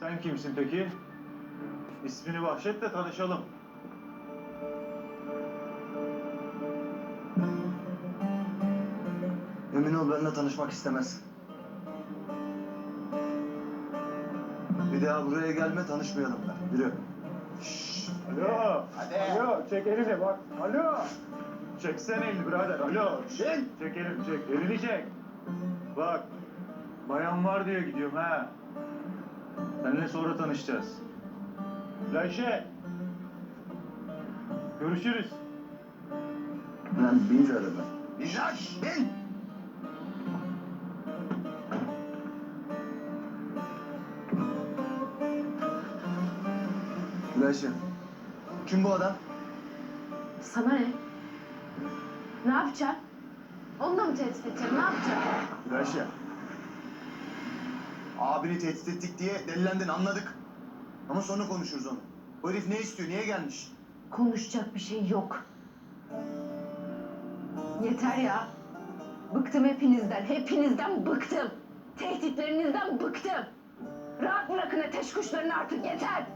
Sen kimsin peki? İsmini bahşet de tanışalım. Emin ol benimle tanışmak istemez. Bir daha buraya gelme tanışmayalım ben. Yürü. Alo. Hadi. Alo. Çek elini bak. Alo. Çeksene elini birader. Alo. Çek. Çek elini çek. Elini çek. Bak. Bayan var diye gidiyorum ha. Seninle sonra tanışacağız. Layşe. Görüşürüz. Lan bin şu araba. Lan bin. Gülayşe. Kim bu adam? Sana ne? Ne yapacaksın? Onu da mı tehdit edeceksin? Ne yapacaksın? Gülayşe. Abini tehdit ettik diye delilendin anladık. Ama sonra konuşuruz onu. Bu herif ne istiyor, niye gelmiş? Konuşacak bir şey yok. Yeter ya. Bıktım hepinizden. Hepinizden bıktım. Tehditlerinizden bıktım. Rahat bırakın ateş kuşlarını artık yeter.